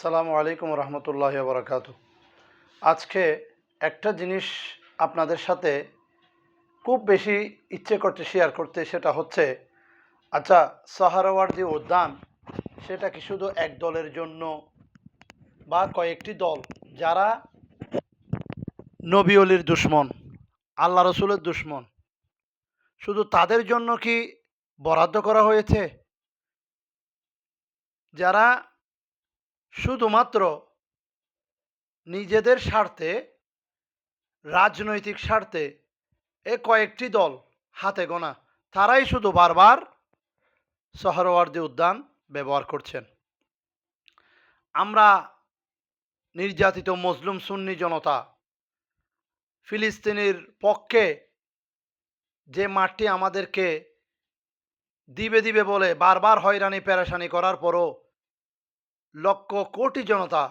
সালামু আলাইকুম রহমতুল্লাহ বরকাত আজকে একটা জিনিস আপনাদের সাথে খুব বেশি ইচ্ছে করতে শেয়ার করতে, সেটা হচ্ছে আচ্ছা সাহারাওয়ার যে উদ্যান, সেটা কি শুধু এক দলের জন্য বা কয়েকটি দল? যারা নবী অলির দুশ্মন, আল্লাহ রসুলের দুশ্মন, শুধু তাদের জন্য কি বরাদ্দ করা হয়েছে? যারা শুধুমাত্র নিজেদের স্বার্থে, রাজনৈতিক স্বার্থে এ কয়েকটি দল হাতে গোনা, তারাই শুধু বারবার সহরওয়ার্দী উদ্যান ব্যবহার করছেন। আমরা নির্যাতিত মজলুম সুন্নি জনতা ফিলিস্তিনির পক্ষে যে মাঠটি আমাদেরকে দিবে দিবে বলে বারবার হয়রানি পেরেশানি করার পরও লক্ষ কোটি জনতা,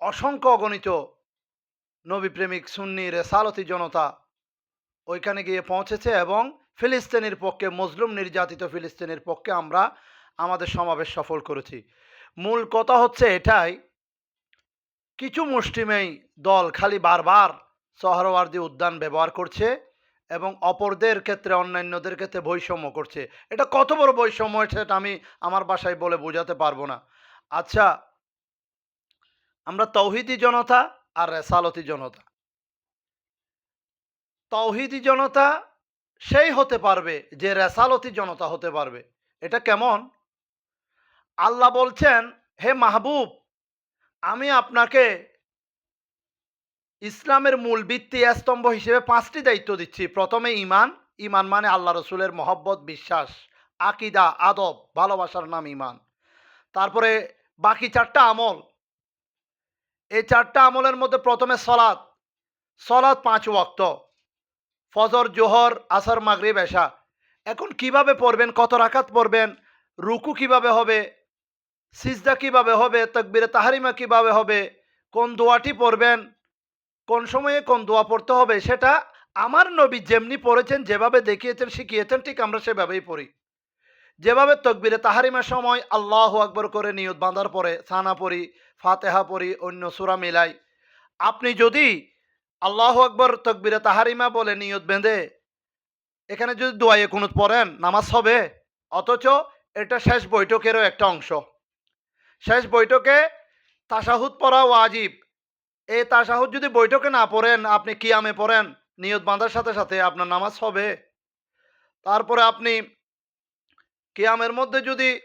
অসংখ্য অগণিত নবীপ্রেমিক সুন্নি রেসালতি জনতা ওইখানে গিয়ে পৌঁছেছে এবং ফিলিস্তিনের পক্ষে মজলুম নির্যাতিত ফিলিস্তিনের পক্ষে আমরা আমাদের সমাবেশ সফল করেছি। মূল কথা হচ্ছে এটাই, কিছু মুষ্টিমেই দল খালি বারবার সহরওয়ার্দী উদ্যান ব্যবহার করছে এবং অপরদের ক্ষেত্রে, অন্যান্যদের ক্ষেত্রে বৈষম্য করছে। এটা কত বড় বৈষম্য, সেটা আমি আমার বাসায় বলে বোঝাতে পারব না। আচ্ছা আমরা তৌহিদি জনতা আর রেসালতি জনতা। তৌহিদি জনতা সেই হতে পারবে যে রেসালতি জনতা হতে পারবে। এটা কেমন? আল্লাহ বলছেন, হে মাহবুব, আমি আপনাকে ইসলামের মূল ভিত্তি স্তম্ভ হিসেবে পাঁচটি দায়িত্ব দিচ্ছি। প্রথমে ইমান ইমান মানে আল্লাহ রসুলের মহব্বত, বিশ্বাস, আকিদা, আদব, ভালোবাসার নাম ইমান তারপরে বাকি চারটা আমল। এই চারটা আমলের মধ্যে প্রথমে সলাদ সলাদ পাঁচ ওয়াক্ত। ফজর, জোহর, আসর, মাগরিব, এশা। এখন কীভাবে পড়বেন? কত রাকাত পড়বেন? রুকু কীভাবে হবে? সিজদা কীভাবে হবে? তকবিরে তাহারিমা কীভাবে হবে? কোন দোয়াটি পড়বেন? কোন সময়ে কোন দোয়া পড়তে হবে? সেটা আমার নবী যেমনি পড়েছেন, যেভাবে দেখিয়েছেন, শিখিয়েছেন, ঠিক আমরা সেভাবেই পড়ি। যেভাবে তকবিরে তাহারিমার সময় আল্লাহ আকবর করে নিয়ত বাঁধার পরে সানা পড়ি, ফাতেহা পড়ি, অন্য সুরা মিলাই, আপনি যদি আল্লাহ আকবর তকবিরে তাহারিমা বলে নিয়ত বেঁধে, এখানে যদি দোয়াইয়ে কুনুত পড়েন, নামাজ হবে, অথচ এটা শেষ বৈঠকেরও একটা অংশ। শেষ বৈঠকে তাসাহুদ পড়া ওয়াজিব। এই তাসাহুদ যদি বৈঠকে না পড়েন, আপনি কিয়ামে পড়েন, নিয়ত বাঁধার সাথে সাথে আপনার নামাজ হবে। তারপরে আপনি কিয়ামের মধ্যে যদি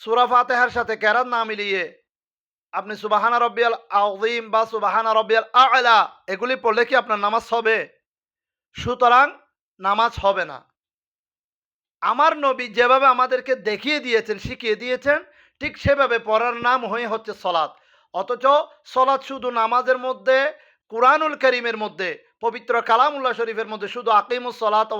সুরা ফাতেহার সাথে ক্যারাত না মিলিয়ে আপনি সুবাহানা রব্বিয়াল আজিম বা সুবাহানা রব্বিয়াল আলা এগুলি পড়লে কি আপনার নামাজ হবে? সুতরাং নামাজ হবে না। আমার নবী যেভাবে আমাদেরকে দেখিয়ে দিয়েছেন, শিখিয়ে দিয়েছেন, ঠিক সেভাবে পড়ার নাম হয়ে হচ্ছে সলাৎ। অথচ সলাৎ শুধু নামাজের মধ্যে, কুরআনুল করিমের মধ্যে, পবিত্র কালামুল্লাহ শরীফের মধ্যে শুধু আকিমুস সলাত ও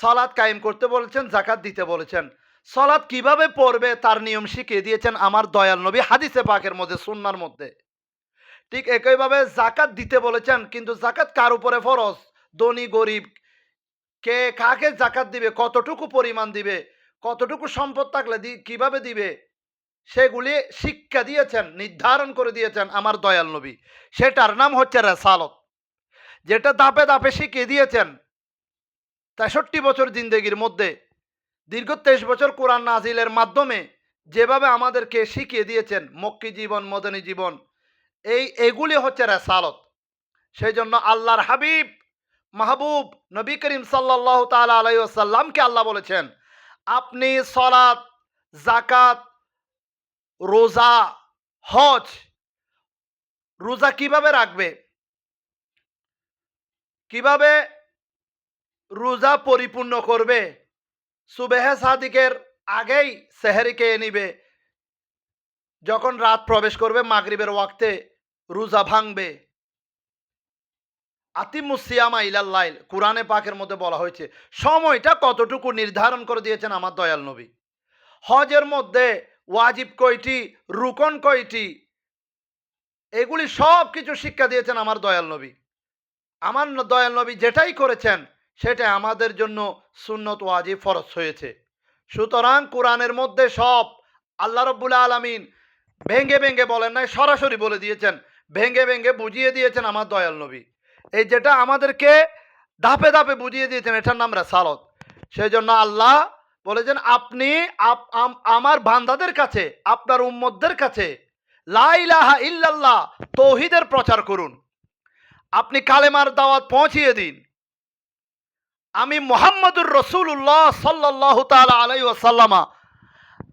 সলাৎ কায়েম করতে বলেছেন জাকাত দিতে বলেছেন। সলাৎ কীভাবে পড়বে তার নিয়ম শিখিয়ে দিয়েছেন আমার দয়াল নবী হাদিসে পাকের মধ্যে, সুন্নার মধ্যে। ঠিক একইভাবে জাকাত দিতে বলেছেন, কিন্তু জাকাত কার উপরে ফরজ? ধনী, গরিব, কে কাকে জাকাত দিবে? কতটুকু পরিমাণ দিবে? কতটুকু সম্পদ থাকলে কীভাবে দিবে? সেগুলি শিক্ষা দিয়েছেন, নির্ধারণ করে দিয়েছেন আমার দয়াল নবী। সেটার নাম হচ্ছে রেসালত। যেটা দাপে দাপে শিখিয়ে দিয়েছেন তেষট্টি বছর জিন্দগির মধ্যে দীর্ঘ তেইশ বছর কোরআন নাজিলের মাধ্যমে যেভাবে আমাদেরকে শিখিয়ে দিয়েছেন মক্কি জীবন, মদনী জীবন, এই এগুলি হচ্ছে রেসালত। সেই জন্য আল্লাহর হাবিব, মাহবুব, নবী করিম সাল্লাহ তালা আলাইসাল্লামকে আল্লাহ বলেছেন, আপনি সলাৎ জাকাত রোজা, হজ, রোজা কীভাবে রাখবে? কীভাবে রোজা পরিপূর্ণ করবে। সুবেহে সাদিকের আগেই সেহেরি খেয়ে নিবে। যখন রাত প্রবেশ করবে, মাগরিবের ওয়াক্তে রোজা ভাঙবে। আতিমুসিয়ামা ইলাল্লাইল কোরআনে পাকের মধ্যে বলা হয়েছে, সময়টা কতটুকু নির্ধারণ করে দিয়েছেন আমার দয়াল নবী? হজের মধ্যে ওয়াজিব কয়টি, রুকন কয়টি, এগুলি সব কিছু শিক্ষা দিয়েছেন আমার দয়াল নবী। আমার দয়াল নবী যেটাই করেছেন সেটা আমাদের জন্য সুন্নত ওয়াজিব ফরজ হয়েছে। সুতরাং কোরআনের মধ্যে সব আল্লাহ রব্বুল আলমিন ভেঙ্গে ভেঙ্গে বলেন নাই, সরাসরি বলে দিয়েছেন, ভেঙ্গে ভেঙ্গে বুঝিয়ে দিয়েছেন আমার দয়াল নবী। এই যেটা আমাদেরকে ধাপে ধাপে বুঝিয়ে দিয়েছেন, এটার নাম রেসালত। সেই জন্য আল্লাহ বলেছেন, আপনি আপ- আমার বান্দাদের কাছে, আপনার উম্মতদের কাছে লাইলাহা ইল্লাল্লাহ তৌহিদের প্রচার করুন। আপনি কালেমার দাওয়াত পৌঁছিয়ে দিন। আমি মোহাম্মদুর রসুল্লাহ সাল্লাহ তালা আলাই ওসাল্লামা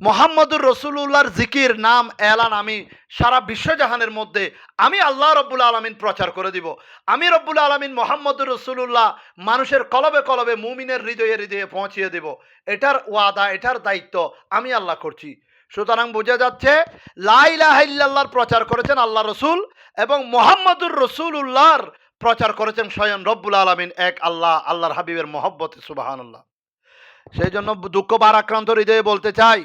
মোহাম্মদুর রসুল্লাহর জিকির, নাম, এলান আমি সারা বিশ্বজাহানের মধ্যে আমি আল্লাহ রব্বুল আলমিন প্রচার করে দিব। আমি রব্বুল আলমিন মোহাম্মদুর রসুল্লাহ মানুষের কলবে কলবে মুমিনের হৃদয়ে হৃদয়ে পৌঁছিয়ে দেব। এটার ওয়াদা, এটার দায়িত্ব আমি আল্লাহ করছি। সুতরাং বোঝা যাচ্ছে লাইলাহাল্লাহর প্রচার করেছেন আল্লাহ রসুল এবং মোহাম্মদুর রসুল্লাহর প্রচার করেছেন স্বয়ং রব্বুল আলমিন এক আল্লাহ, আল্লাহর হাবিবের মহব্বতে সুবাহান আল্লাহ সেই জন্য দুঃখ বারাক্রান্ত হৃদয়ে বলতে চাই,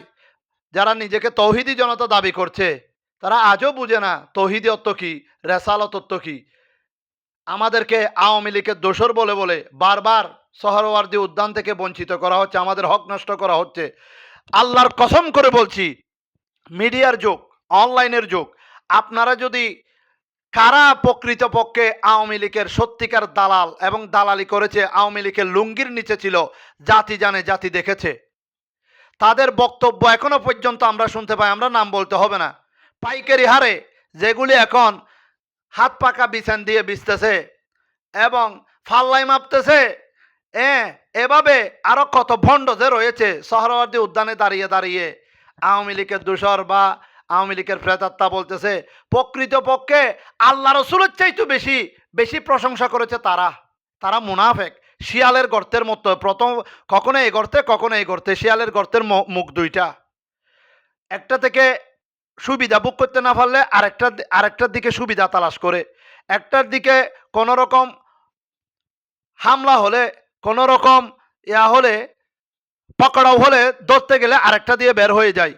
যারা নিজেকে তৌহিদি জনতা দাবি করছে, তারা আজও বুঝে না তৌহিদি অর্থ কি, রেসালত অর্থ কি। আমাদেরকে আওয়ামী লীগের দোসর বলে বলে বারবার সহরওয়ার্দী উদ্যান থেকে বঞ্চিত করা হচ্ছে, আমাদের হক নষ্ট করা হচ্ছে। আল্লাহর কসম করে বলছি, মিডিয়ার যুগ, অনলাইনের যুগ, আপনারা যদি কারা প্রকৃতপক্ষে আওয়ামী লীগের সত্যিকার দালাল এবং দালালি করেছে, আওয়ামী লীগের লুঙ্গির নিচে ছিল, জাতি জানে জাতি দেখেছে? তাদের বক্তব্য এখনও পর্যন্ত আমরা শুনতে পাই, আমরা নাম বলতে হবে না। পাইকারি হারে যেগুলি এখন হাত পাকা বিছান দিয়ে বিছতেছে এবং ফাল্লাই মাপতেছে হ্যাঁ এভাবে আরও কত ভণ্ড যে রয়েছে সহরওয়ার্দী উদ্যানে দাঁড়িয়ে দাঁড়িয়ে আওয়ামী লীগের দূষর বা আওয়ামী লীগের প্রেতাত্মা বলতেছে, প্রকৃতপক্ষে আল্লাহ রসুলের চাইতে বেশি বেশি প্রশংসা করেছে তারা। তারা মুনাফেক। শিয়ালের গর্তের মতো। প্রথম, কখনো এই গর্তে, কখনো এই গর্তে। শিয়ালের গর্তের মুখ দুইটা। একটা থেকে সুবিধা বুক করতে না পারলে আরেকটা আরেকটার দিকে সুবিধা তালাশ করে। একটার দিকে কোনো রকম হামলা হলে, কোনো রকম ইয়া হলে, পকড়াও হলে ধরতে গেলে আরেকটা দিয়ে বের হয়ে যায়।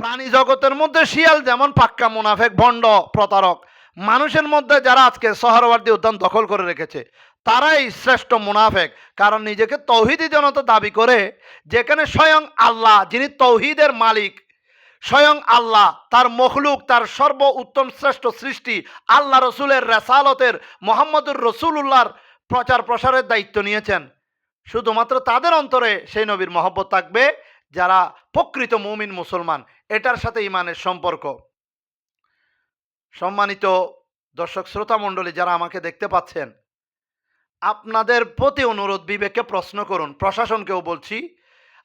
প্রাণী জগতের মধ্যে শিয়াল যেমন পাক্কা মুনাফেক ভণ্ড প্রতারক, মানুষের মধ্যে যারা আজকে শহরওয়ার্দী উদ্যান দখল করে রেখেছে, তারাই শ্রেষ্ঠ মুনাফেক। কারণ নিজেকে তৌহিদি জনতা দাবি করে যেখানে স্বয়ং আল্লাহ, যিনি তৌহিদের মালিক, স্বয়ং আল্লাহ, তার মখলুক, তার সর্ব উত্তম শ্রেষ্ঠ সৃষ্টি, আল্লাহ রসুলের রেসালতের, মোহাম্মদুর রসুল্লাহর প্রচার প্রসারের দায়িত্ব নিয়েছেন। শুধুমাত্র তাদের অন্তরে সেই নবীর মহব্বত থাকবে। যারা প্রকৃত মুমিন মুসলমান, এটার সাথে ইমানের সম্পর্ক। সম্মানিত দর্শক, শ্রোতা মণ্ডলী, যারা আমাকে দেখতে পাচ্ছেন, আপনাদের প্রতি অনুরোধ বিবেককে প্রশ্ন করুন, প্রশাসনকেও বলছি,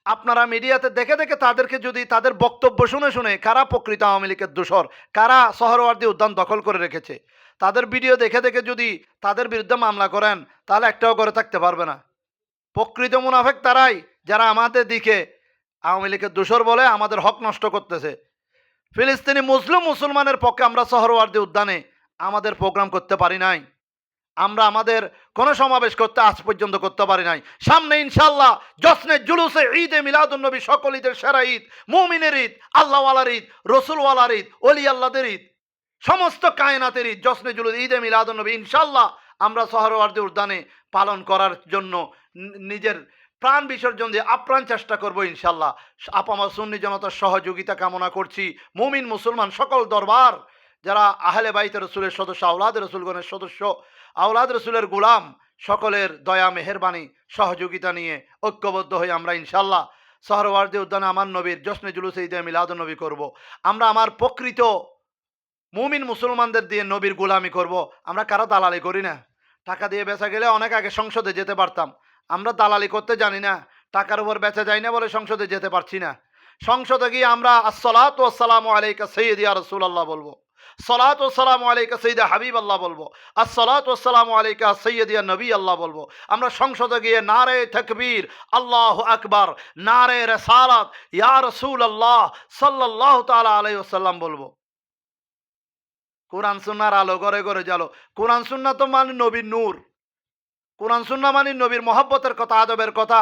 আপনারা মিডিয়াতে দেখে দেখে তাদেরকে যদি তাদের বক্তব্য শুনে শুনে কারা প্রকৃত আওয়ামী লীগের দোষর, কারা শহরওয়ার্দী উদ্যান দখল করে রেখেছে, তাদের ভিডিও দেখে দেখে যদি তাদের বিরুদ্ধে মামলা করেন, তাহলে একটাও করে থাকতে পারবে না। প্রকৃত মুনাফেক তারাই, যারা আমাদের দিকে আওয়ামী লীগের দোষর বলে আমাদের হক নষ্ট করতেছে। ফিলিস্তিনি মুসলিম মুসলমানের পক্ষে আমরা শহরওয়ার্দী উদ্যানে আমাদের প্রোগ্রাম করতে পারি নাই। আমরা আমাদের কোনো সমাবেশ করতে আজ পর্যন্ত করতে পারি নাই। সামনে ইনশাল্লাহ জশ্নে জুলুসে ঈদে মিলাদুন্নবী সকল ঈদের সেরা ঈদ, মুমিনের ঈদ, আল্লাহওয়ালার ঈদ, রসুলওয়ালার ঈদ অলি আল্লাদের ঈদ, সমস্ত কায়নাতের ঈদ জশ্নে জুলুস ঈদে মিলাদুন্নবী ইনশাল্লাহ আমরা শহরওয়ার্দী উদ্যানে পালন করার জন্য নিজের প্রাণ বিসর্জন দিয়ে আপ্রাণ চেষ্টা করব ইনশাল্লাহ। আপামা সুন্নি জনতার সহযোগিতা কামনা করছি। মুমিন মুসলমান সকল দরবার, যারা আহলে বাইতে রসুলের সদস্য আউলাদ রসুলগণের সদস্য আউলাদ রসুলের গুলাম, সকলের দয়া মেহেরবানি সহযোগিতা নিয়ে ঐক্যবদ্ধ হয়ে আমরা ইনশাল্লাহ। শহরওয়ার্দী উদ্যানে আমার নবীর জশ্নে জুলুসে ঈদে মিলাদ নবী করব। আমরা আমার প্রকৃত মুমিন মুসলমানদের দিয়ে নবীর গুলামি করব। আমরা কারও দালালি করি না। টাকা দিয়ে বেচা গেলে অনেক আগে সংসদে যেতে পারতাম। আমরা দালালি করতে জানি না, টাকার উপর বেচা যায় না বলে সংসদে যেতে পারছি না। সংসদে গিয়ে আমরা আসসালাত আসসালামু আলাইকা সৈয়দ ইয়া রাসূলুল্লাহ বলব, সালাত সালাম আলাইকা সৈয়দ হাবিব আল্লাহ বলব, আসসালাত সালাম আলাইকা সৈয়দ ইয়া নবী আল্লাহ বলব। আমরা সংসদে গিয়ে নারে তকবীর, আল্লাহ আকবার নারে রেসালাত ইয়া রসুল আল্লাহ সাল্লাল্লাহু তাআলা আলাইহি ওয়াসাল্লাম বলব। কোরআন সুন্নার আলো ঘরে ঘরে জালো কোরআন সুন্না তো মানে নবীর নূর। কোরআন সুন্না মানে নবীর মহব্বতের কথা, আদবের কথা।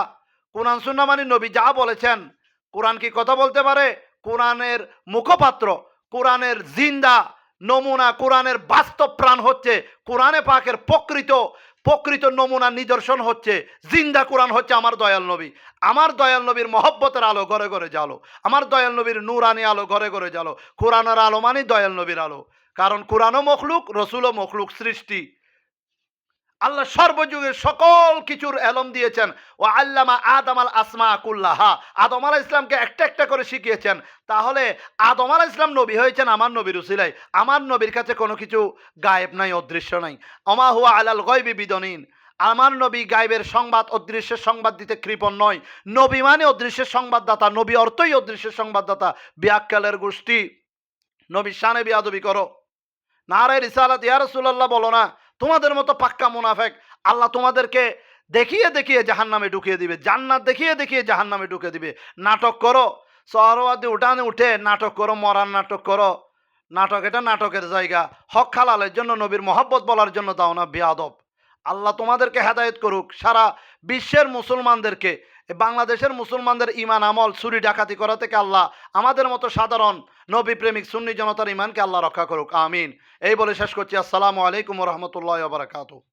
কোরআন সুন্না মানে নবী যা বলেছেন, কোরআন কি কথা বলতে পারে? কোরআনের মুখপাত্র, কোরআনের জিন্দা, নমুনা কোরআনের বাস্তব প্রাণ হচ্ছে, কোরআনে পাকের প্রকৃত প্রকৃত নমুনা নিদর্শন হচ্ছে, জিন্দা কোরআন হচ্ছে আমার দয়াল নবী। আমার দয়াল নবীর মহব্বতের আলো ঘরে ঘরে জালো আমার দয়াল নবীর নুরানি আলো ঘরে ঘরে জালো কোরআনের আলো মানে দয়াল নবীর আলো। কারণ কোরআনও মখলুক, রসুলও মখলুক সৃষ্টি। আল্লাহ সর্বযুগের সকল কিছুর এলম দিয়েছেন। ও আল্লামা আদম আল আসমা কুল্লাহা। আদম আলাহ ইসলামকে একটা একটা করে শিখিয়েছেন। তাহলে আদম আলাহ ইসলাম নবী হয়েছেন আমার নবীর উসিলাই আমার নবীর কাছে কোনো কিছু গায়েব নাই, অদৃশ্য নাই। অমা হুয়া আলাল গয়বি বিদনীন। আমার নবী গায়েবের সংবাদ, অদৃশ্যের সংবাদ দিতে কৃপণ নয়। নবী মানে অদৃশ্যের সংবাদদাতা, নবী অর্থই অদৃশ্যের সংবাদদাতা। বিয়াক্কালের গোষ্ঠী। নবী শানে বিয়াদবি করো। নারে রিসালাত, ইয়া রাসূলুল্লাহ বলো না তোমাদের মতো পাক্কা মুনাফেক আল্লাহ তোমাদেরকে দেখিয়ে দেখিয়ে জাহান্নামে ঢুকিয়ে দিবে, জান্নাত দেখিয়ে দেখিয়ে জাহান্নামে ঢুকিয়ে দিবে। নাটক করো সহরবাদী উঠানে উঠে নাটক করো, মরার নাটক করো। নাটক এটা নাটকের জায়গা। হক খালালের জন্য, নবীর মহব্বত বলার জন্য দাও না, বেয়াদব। আল্লাহ তোমাদেরকে হেদায়ত করুক, সারা বিশ্বের মুসলমানদেরকে বাংলাদেশের মুসলমানদের ইমান আমল, চুরি ডাকাতি করা থেকে আল্লাহ আমাদের মতো সাধারণ নবী প্রেমিক সুন্নি জনতার ইমানকে আল্লাহ রক্ষা করুক, আমিন। এই বলে শেষ করছি। আসসালামু আলাইকুম রহমতুল্লাহ বারাকাতু